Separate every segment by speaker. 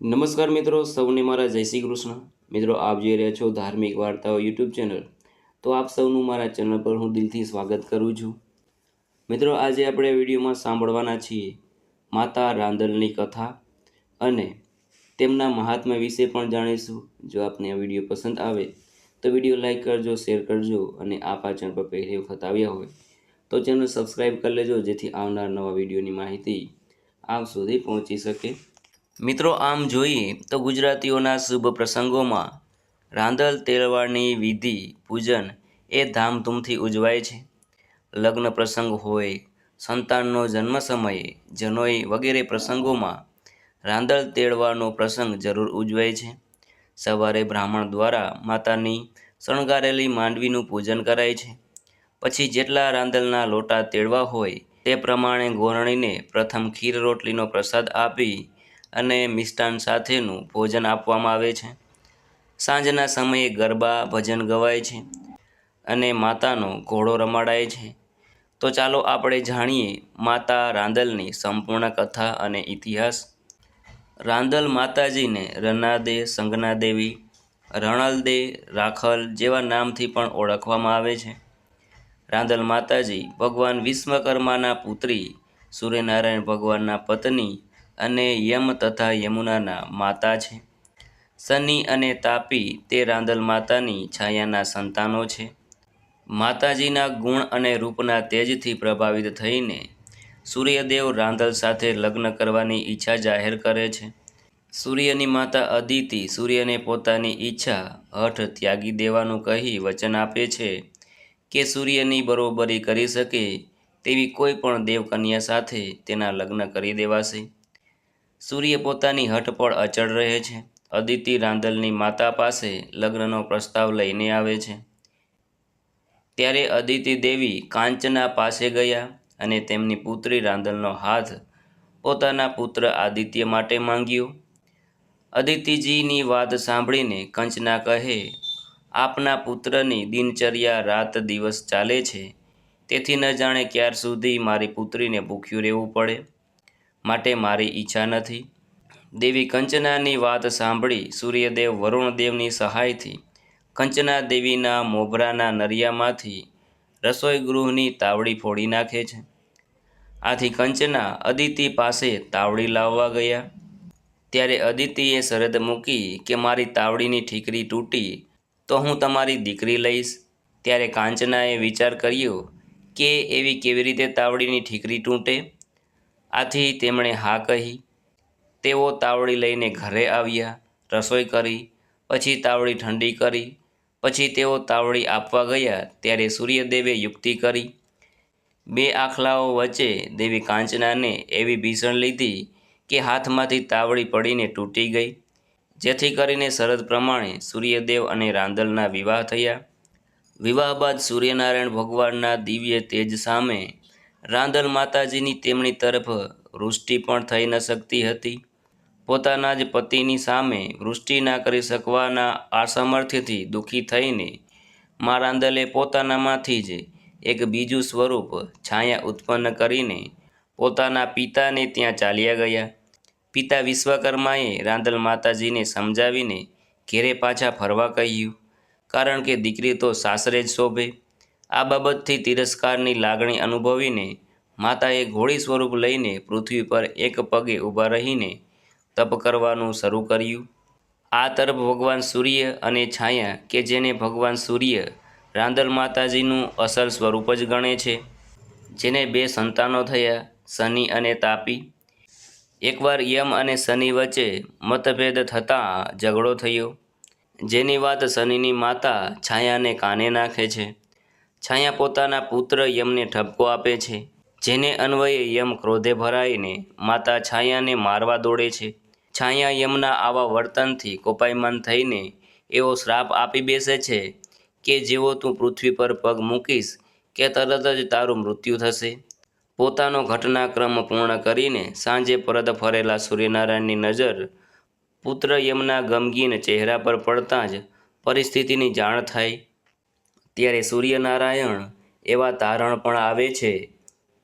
Speaker 1: નમસ્કાર મિત્રો, સૌને મારા જય શ્રી કૃષ્ણ. મિત્રો, આપ જોઈ રહ્યા છો ધાર્મિક વાર્તાઓ યુટ્યુબ ચેનલ. તો આપ સૌનું મારા ચેનલ પર હું દિલથી સ્વાગત કરું છું. મિત્રો, આજે આપણે વિડીયોમાં સાંભળવાના છીએ માતા રાંદલની કથા અને તેમના મહાત્મા વિશે પણ જાણીશું. જો આપને આ વીડિયો પસંદ આવે, તો વીડિયો લાઇક કરજો, શેર કરજો અને આપ આ ચેનલ પર પહેલી વખત આવ્યા હોય, તો ચેનલ સબસ્ક્રાઈબ કરી લેજો જેથી આવનાર નવા વિડીયોની માહિતી આપ સુધી પહોંચી શકે. મિત્રો, આમ જોઈએ તો ગુજરાતીઓના શુભ પ્રસંગોમાં રાંધલ તેલવાળની વિધિ પૂજન એ ધામધૂમથી ઉજવાય છે. લગ્ન પ્રસંગ હોય, સંતાનનો જન્મ સમયે જનોઈ વગેરે પ્રસંગોમાં રાંધલ તેડવાનો પ્રસંગ જરૂર ઉજવાય છે. સવારે બ્રાહ્મણ દ્વારા માતાની શણગારેલી માંડવીનું પૂજન કરાય છે. પછી જેટલા રાંદલના લોટા તેડવા હોય, તે પ્રમાણે ગોરણીને પ્રથમ ખીર રોટલીનો પ્રસાદ આપી અને મિષ્ટાન સાથેનું ભોજન આપવામાં આવે છે. સાંજના સમયે ગરબા, ભજન ગવાય છે અને માતાનો ઘોડો રમાડાય છે. તો ચાલો આપણે જાણીએ માતા રાંદલની સંપૂર્ણ કથા અને ઇતિહાસ. રાંદલ માતાજીને રનાદે સંગના દેવી રણલદે, રાખલ જેવા નામથી પણ ઓળખવામાં આવે છે. રાંદલ માતાજી ભગવાન વિશ્વકર્માના પુત્રી સૂર્યનારાયણ ભગવાનના પત્ની અને યમ તથા યમુનાના માતા છે. શનિ અને તાપી તે રાંદલ માતાની છાયાના સંતાનો છે. માતાજીના ગુણ અને રૂપના તેજથી પ્રભાવિત થઈને સૂર્યદેવ રાંદલ સાથે લગ્ન કરવાની ઈચ્છા જાહેર કરે છે. સૂર્યની માતા અદિતિ સૂર્યને પોતાની ઈચ્છા હઠ ત્યાગી દેવાનું કહી વચન આપે છે કે સૂર્યની બરોબરી કરી શકે તેવી કોઈ પણ દેવકન્યા સાથે તેના લગ્ન કરી દેવાશે. સૂર્ય પોતાની હઠ અચળ રહે છે. અદિતિ રાંદલની માતા પાસે લગ્નનો પ્રસ્તાવ લઈને આવે છે. ત્યારે અદિતિ દેવી કાંચના પાસે ગયા અને તેમની પુત્રી રાંદલનો હાથ પોતાના પુત્ર આદિત્ય માટે માંગ્યો. અદિતિજીની વાત સાંભળીને કંચના કહે, આપના પુત્રની દિનચર્યા રાત દિવસ ચાલે છે. તેથી ન જાણે ક્યાર સુધી મારી પુત્રીને ભૂખ્યું રહેવું પડે. માટે મારી ઈચ્છા નથી. દેવી કંચનાની વાત સાંભળી સૂર્યદેવ વરુણદેવની સહાયથી કંચના દેવીના મોભરાના નરિયામાંથી રસોઈ ગૃહની તાવડી ફોડી નાખે છે. આથી કંચના અદિતિ પાસે તાવડી લાવવા ગયા. ત્યારે અદિતિએ શરદ મૂકી કે મારી તાવડીની ઠીકરી તૂટી તો હું તમારી દીકરી લઈશ. ત્યારે કાંચનાએ વિચાર કર્યો કે એવી કેવી રીતે તાવડીની ઠીકરી તૂટે? આથી તેમણે હા કહી. તેઓ તાવડી લઈને ઘરે આવ્યા, રસોઈ કરી, પછી તાવડી ઠંડી કરી, પછી તેઓ તાવડી આપવા ગયા ત્યારે સૂર્યદેવે યુક્તિ કરી. બે આખલાઓ વચ્ચે દેવી કાંચનાને એવી ભીષણ લીધી કે હાથમાંથી તાવડી પડીને તૂટી ગઈ. જેથી કરીને શરદ પ્રમાણે સૂર્યદેવ અને રાંદલના વિવાહ થયા. વિવાહ બાદ સૂર્યનારાયણ ભગવાનના દિવ્ય તેજ સામે રાંદલ માતાજીની તેમની તરફ વૃષ્ટિ પણ થઈ ન શકતી હતી. પોતાના જ પતિની સામે વૃષ્ટિ ના કરી શકવાના અસામર્થ્યથી દુઃખી થઈને મા રાંદલે પોતાનામાંથી જ એક બીજું સ્વરૂપ છાયા ઉત્પન્ન કરીને પોતાના પિતાને ત્યાં ચાલ્યા ગયા. પિતા વિશ્વકર્માએ રાંદલ માતાજીને સમજાવીને ઘેરે પાછા ફરવા કહ્યું, કારણ કે દીકરી તો સાસરે જ શોભે. આ બાબતથી તિરસ્કારની લાગણી અનુભવીને માતાએ ઘોડી સ્વરૂપ લઈને પૃથ્વી પર એક પગે ઊભા રહીને તપ કરવાનું શરૂ કર્યું. આ તરફ ભગવાન સૂર્ય અને છાયા કે જેને ભગવાન સૂર્ય, રાંદલ માતાજીનું અસલ સ્વરૂપ જ ગણે છે, જેને બે સંતાનો થયા, શનિ અને તાપી. એકવાર યમ અને શનિ વચ્ચે મતભેદ થતાં ઝઘડો થયો, જેની વાત શનિની માતા છાયાને કાને નાખે છે. છાયા પોતાના પુત્ર યમને ઠપકો આપે છે, જેને અન્વયે યમ ક્રોધે ભરાઈને માતા છાયાને મારવા દોડે છે. છાયા યમના આવા વર્તનથી કોપાયમાન થઈને એવો શ્રાપ આપી બેસે છે કે જેવો તું પૃથ્વી પર પગ મૂકીશ કે તરત જ તારું મૃત્યુ થશે. પોતાનો ઘટનાક્રમ પૂર્ણ કરીને સાંજે પરત ફરેલા સૂર્યનારાયણની નજર પુત્ર યમના ગમગીન ચહેરા પર પડતાં જ પરિસ્થિતિની જાણ થાય ત્યારે સૂર્યનારાયણ એવા તારણ પણ આવે છે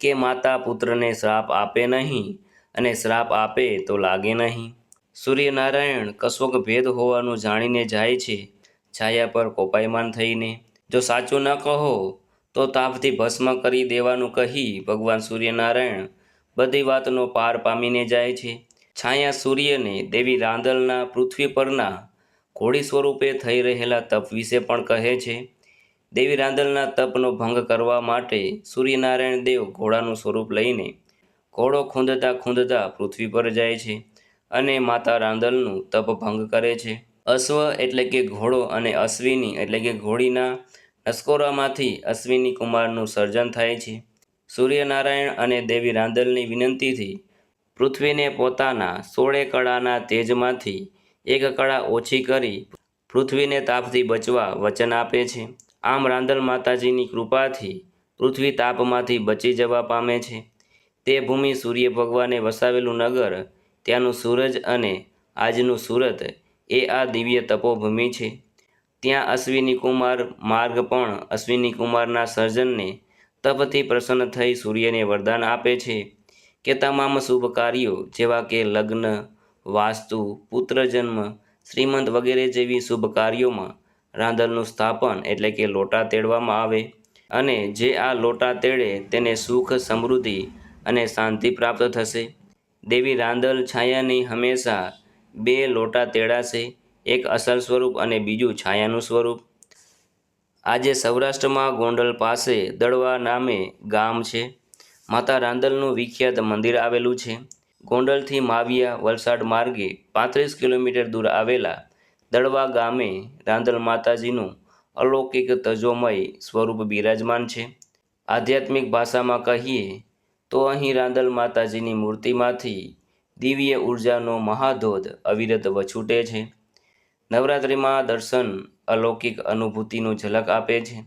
Speaker 1: કે માતા પુત્રને શ્રાપ આપે નહીં અને શ્રાપ આપે તો લાગે નહીં. સૂર્યનારાયણ કશોક ભેદ હોવાનું જાણીને જાય છે છાયા પર કોપાયમાન થઈને. જો સાચું ન કહો તો તાપથી ભસ્મ કરી દેવાનું કહી ભગવાન સૂર્યનારાયણ બધી વાતનો પાર પામીને જાય છે. છાયા સૂર્યને દેવી રાંદલના પૃથ્વી પરના ઘોડી સ્વરૂપે થઈ રહેલા તપ વિશે પણ કહે છે. દેવી રાંદલના તપનો ભંગ કરવા માટે સૂર્યનારાયણ દેવ ઘોડાનું સ્વરૂપ લઈને ઘોડો ખૂંદતા ખૂંદતા પૃથ્વી પર જાય છે અને માતા રાંદલનું તપ ભંગ કરે છે. અશ્વ એટલે કે ઘોડો અને અશ્વિની એટલે કે ઘોડીના નસકોરામાંથી અશ્વિની કુમારનું સર્જન થાય છે. સૂર્યનારાયણ અને દેવી રાંદલની વિનંતીથી પૃથ્વીને પોતાના સોળે કળાના તેજમાંથી એક કળા ઓછી કરી પૃથ્વીને તાપથી બચવા વચન આપે છે. આમ રાંદલ માતાજીની કૃપાથી પૃથ્વી તાપમાંથી બચી જવા પામે છે. તે ભૂમિ સૂર્ય ભગવાને વસાવેલું નગર, ત્યાંનું સૂરજ અને આજનું સુરત એ આ દિવ્ય તપોભૂમિ છે. ત્યાં અશ્વિની કુમાર માર્ગ પણ અશ્વિની કુમારના સર્જનને તપથી પ્રસન્ન થઈ સૂર્યને વરદાન આપે છે કે તમામ શુભ કાર્યો જેવા કે લગ્ન, વાસ્તુ પુત્રજન્મ શ્રીમંત વગેરે જેવી શુભ કાર્યોમાં રાંદલનું સ્થાપન એટલે કે લોટા તેડવામાં આવે અને જે આ લોટા તેડે તેને સુખ, સમૃદ્ધિ અને શાંતિ પ્રાપ્ત થશે. દેવી રાંદલ છાયાની હંમેશા બે લોટા તેડાશે, એક અસલ સ્વરૂપ અને બીજું છાયાનું સ્વરૂપ. આજે સૌરાષ્ટ્રમાં ગોંડલ પાસે દળવા નામે ગામ છે. માતા રાંદલનું વિખ્યાત મંદિર આવેલું છે. ગોંડલથી માવિયા વલસાડ માર્ગે પાંત્રીસ કિલોમીટર દૂર આવેલા દળવા ગામે રાંદલ માતાજીનું અલૌકિક તજોમય સ્વરૂપ બિરાજમાન છે. આધ્યાત્મિક ભાષામાં કહીએ તો અહીં રાંદલ માતાજીની મૂર્તિમાંથી દિવ્ય ઉર્જાનો મહાધોધ અવિરત વછૂટે છે. નવરાત્રિમાં દર્શન અલૌકિક અનુભૂતિનું ઝલક આપે છે.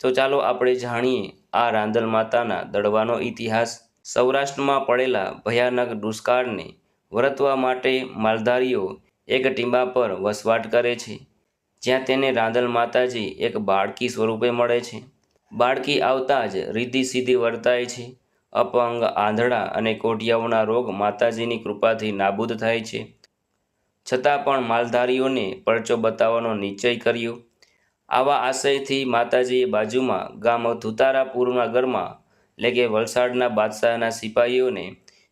Speaker 1: તો ચાલો આપણે જાણીએ આ રાંદલ માતાના દડવાનો ઇતિહાસ. સૌરાષ્ટ્રમાં પડેલા ભયાનક દુષ્કાળને વરતવા માટે માલધારીઓ એક ટીંબા પર વસવાટ કરે છે, જ્યાં તેને રાંદલ માતાજી એક બાળકી સ્વરૂપે મળે છે. બાળકી આવતા જ રીધી સીધી વર્તાય છે. અપંગ, આંધળા અને કોટિયાઓના રોગ માતાજીની કૃપાથી નાબૂદ થાય છે. છતાં પણ માલધારીઓને પરચો બતાવવાનો નિશ્ચય કર્યો. આવા આશયથી માતાજીએ બાજુમાં ગામ ધુતારાપુરના ઘરમાં એટલે કે વલસાડના બાદશાહના સિપાહીઓને,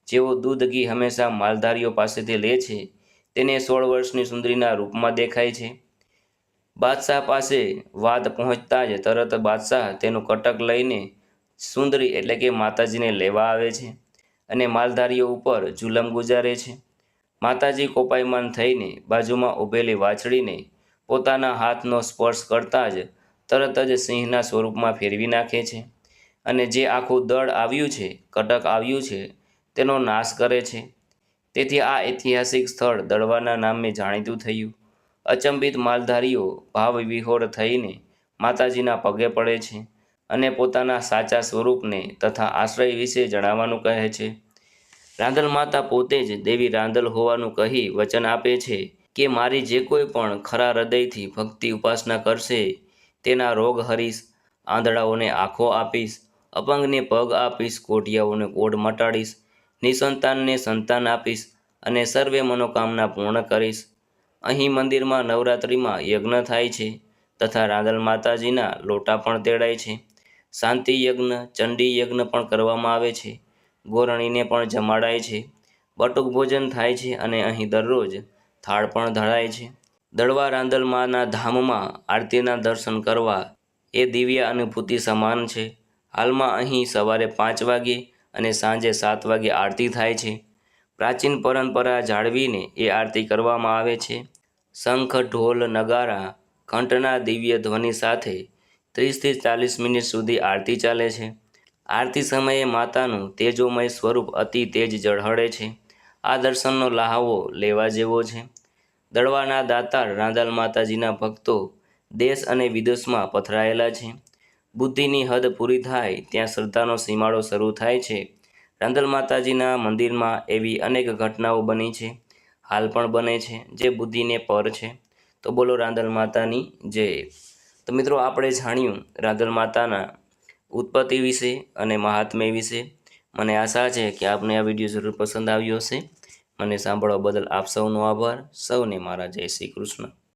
Speaker 1: જેઓ દૂધ ઘી હંમેશા માલધારીઓ પાસેથી લે છે તેને સોળ વર્ષની સુંદરીના રૂપમાં દેખાય છે. બાદશાહ પાસે વાત પહોંચતા જ તરત બાદશાહ તેનું કટક લઈને સુંદરી એટલે કે માતાજીને લેવા આવે છે અને માલધારીઓ ઉપર જુલમ ગુજારે છે. માતાજી કોપાયમાન થઈને બાજુમાં ઊભેલી વાછડીને પોતાના હાથનો સ્પર્શ કરતાં જ તરત જ સિંહના સ્વરૂપમાં ફેરવી નાખે છે અને જે આખું દળ આવ્યું છે, કટક આવ્યું છે, તેનો નાશ કરે છે. તેથી આ ઐતિહાસિક સ્થળ દળવાના નામે જાણીતું થયું. અચંબિત માલધારીઓ ભાવ વિહોર થઈને માતાજીના પગે પડે છે અને પોતાના સાચા સ્વરૂપને તથા આશ્રય વિશે જણાવવાનું કહે છે. રાંદલ માતા પોતે જ દેવી રાંદલ હોવાનું કહી વચન આપે છે કે મારી જે કોઈ પણ ખરા હૃદયથી ભક્તિ ઉપાસના કરશે તેના રોગ હરીશ, આંધળાઓને આંખો આપીશ, અપંગને પગ આપીશ, કોટિયાઓને કોડ મટાડીશ નિસંતાનને સંતાન આપીશ અને સર્વે મનોકામના પૂર્ણ કરીશ. અહીં મંદિરમાં નવરાત્રિમાં યજ્ઞ થાય છે તથા રાંદલ માતાજીના લોટા પણ તેડાય છે. શાંતિ યજ્ઞ, ચંડી યજ્ઞ પણ કરવામાં આવે છે. ગોરણીને પણ જમાડાય છે. બટુક ભોજન થાય છે અને અહીં દરરોજ થાળ પણ ધરાય છે. દળવા રાંદલમાના ધામમાં આરતીના દર્શન કરવા એ દિવ્ય અનુભૂતિ સમાન છે. હાલમાં અહીં સવારે પાંચ વાગે અને સાંજે સાત વાગે આરતી થાય છે. પ્રાચીન પરંપરા જાળવીને એ આરતી કરવામાં આવે છે. શંખ, ઢોલ, નગારા ઘંટના દિવ્ય ધ્વનિ સાથે ત્રીસથી ચાલીસ મિનિટ સુધી આરતી ચાલે છે. આરતી સમયે માતાનું તેજોમય સ્વરૂપ અતિ તેજ ઝળહળે છે. આ દર્શનનો લહાવો લેવા જેવો છે. દળવાના દાતાર રાંદલ માતાજીના ભક્તો દેશ અને વિદેશમાં પથરાયેલા છે. બુદ્ધિની હદ પૂરી થાય, ત્યાં શ્રદ્ધાનો સીમાડો શરૂ થાય છે. રાંદલ માતાજીના મંદિરમાં એવી અનેક ઘટનાઓ બની છે. હાલ પણ બને છે, જે બુદ્ધિને પર છે. તો બોલો રાંદલ માતાની જય. તો મિત્રો, આપણે જાણ્યું રાંદલ માતાના ઉત્પત્તિ વિશે અને મહાત્મ્ય વિશે. મને આશા છે કે આપને આ વીડિયો જરૂર પસંદ આવ્યો હશે. મને સાંભળવા બદલ આપ સૌનો આભાર. સૌને મારા જય શ્રી કૃષ્ણ.